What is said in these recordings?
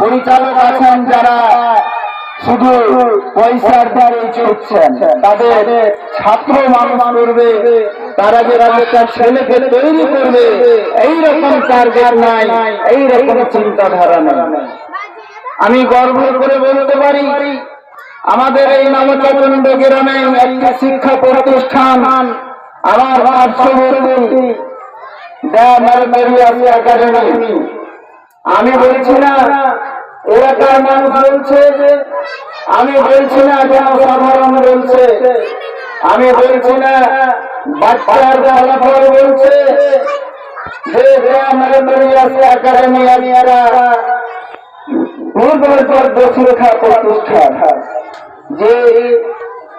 পরিচালক আছেন যারা শুধু পয়সার দ্বারে চলছেন তাদের ছাত্র মানুষ করবে, তারা যে একটা ছেলেকে তৈরি করবে, এইরকম টার্গেট নাই, এইরকম চিন্তাধারা নাই। আমি গর্ব করে বলতে পারি, আমাদের এই নবচন্ড গ্রামে একটি শিক্ষা প্রতিষ্ঠান, আমার পার্শ্ববর্তী আমি বলছি না এলাকার মানুষ বলছে যে, আমি বলছি না জনসাধারণ বলছে। আমি বলছি না, বাচ্চার ফলাফল বলছে, যে একাডেমি আমি এরা নির্ভরযোগ্য শিক্ষা প্রতিষ্ঠান, যে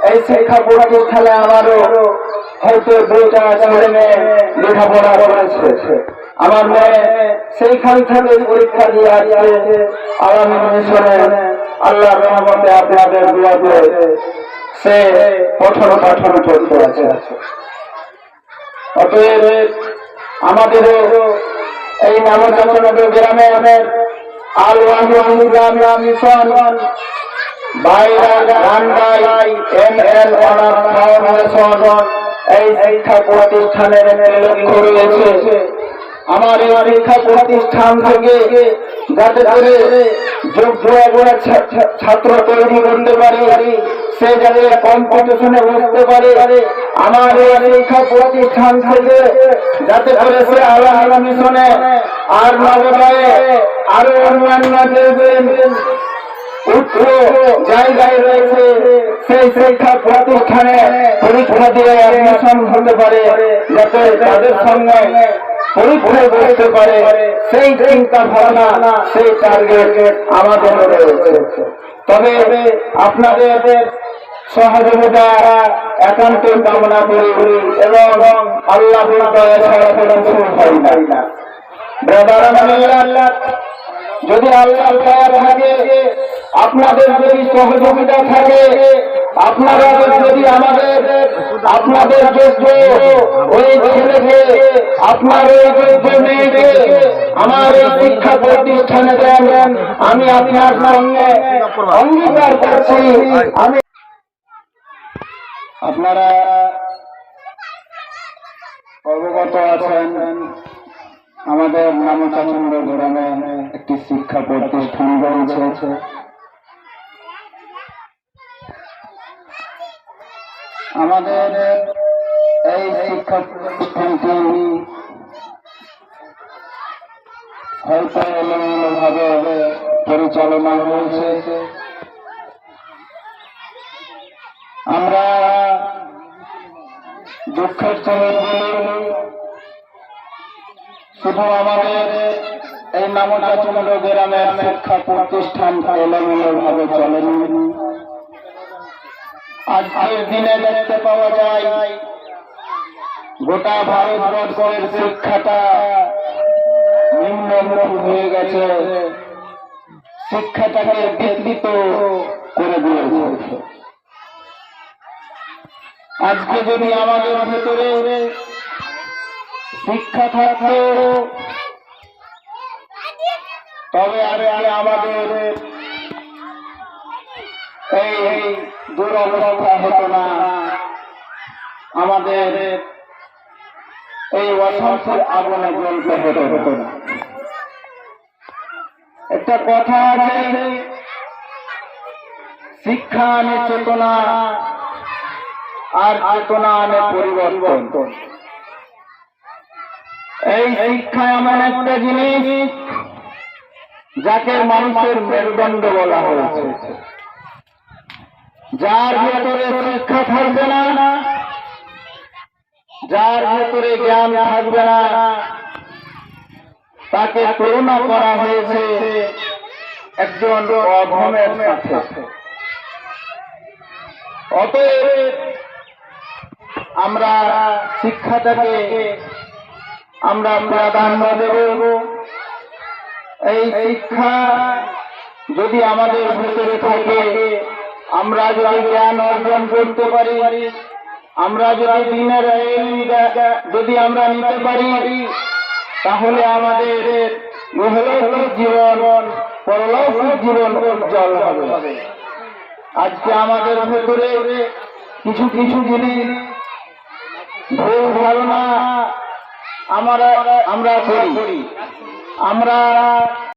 এই আমারও হয়তো দুইটা ছেলে মেয়ে লেখাপড়া করেছে। আমার মেয়ে সেইখান থেকে পরীক্ষা দিয়ে আসছে। আগামী মিশনে আল্লাহ রহমতে আপনাদের দুয়াতে সে পঠন পাঠন করতে আছে অতএব আমাদেরও এই নামচন্দ্র গ্রামে আমের আল ওয়াহিদ গ্রামে মিশন এই শিক্ষা প্রতিষ্ঠানের লক্ষ্য রয়েছে। আমার এই শিক্ষা প্রতিষ্ঠান থেকে যাতে করে যোগ্য একবার ছাত্র তৈরি করতে পারি, সে যাতে কম্পিটিশনে বসতে পারে। আমার এই শিক্ষা প্রতিষ্ঠান থেকে যাতে করে সে আলাদা মিশনে আর নগরায় আরও অন্যান্য উচ্চ জায়গায় রয়েছে, সেই শিক্ষা প্রতিষ্ঠানে পরীক্ষা দিয়ে হতে পারে, যাতে তাদের সঙ্গে পরীক্ষায় বসতে পারে, সেই চিন্তা ভাবনা, সেই টার্গেট আমাদের রয়েছে। তবে আপনাদের একান্ত কামনা করি এবং আল্লাহ যদি আল্লাহ থাকে, আপনাদের যদি সহযোগিতা থাকে আপনারা যদি আমাদের, আপনাদের যোগ্য ওই ছেলেকে, আপনার ওই যোগ্য মেয়েকে আমার এই শিক্ষা প্রতিষ্ঠানে দেন, আমি আপনার সঙ্গে অঙ্গীকার করছি। আমি আপনারা অবগত আছেন, আমাদের নামচাচন্দ্র গ্রামে একটি শিক্ষা প্রতিষ্ঠান রয়েছে। আমাদের এই শিক্ষা প্রতিষ্ঠানটি হয়তো এলোমেলো ভাবে পরিচালনা হয়েছে। আমরা দুঃখের বলি শুধু আমাদের এই নামচাচন্দ্র গ্রামের শিক্ষা প্রতিষ্ঠান এলোমেলো ভাবে চলেনি। আজকের দিনে দেখতে পাওয়া যায়, গোটা ভারতবর্ষের শিক্ষাটা নিম্নমুখী হয়ে গেছে। শিক্ষাটাকে বিকৃত করে দিয়েছে আজকে যদি আমাদের ভেতরে শিক্ষা থাকতো, তবে আরে আরে আমাদের এই এই দুরবস্থা হতো না। আমাদের এই অসংখ্যের আগুনে জ্বলতে হতো। হতো না একটা কথা আছে, শিক্ষা আনে চেতনা, আর চেতনা আনে পরিবর্তন। এই শিক্ষা এমন একটা জিনিস, যাকে মানুষের মেরুদণ্ড বলা হয়েছে। যার ভেতরে শিক্ষা থাকবে না, যার ভেতরে জ্ঞান থাকবে না, তাকে তুলনা করা হয়েছে একজন অধমের সাথে। অতএব আমরা শিক্ষাটাকে আমরা প্রাধান্য দেব। এই শিক্ষা যদি আমাদের ভেতরে থাকে আমরা যদি জ্ঞান অর্জন করতে পারি, আমরা যদি দিনের যদি আমরা নিতে পারি, তাহলে আমাদের জীবন, পরলৌকিক জীবন উজ্জ্বল হবে। আজকে আমাদের ভেতরে কিছু কিছু জিনিস ভুল ধারণা আমরা আমরা করি। আমরা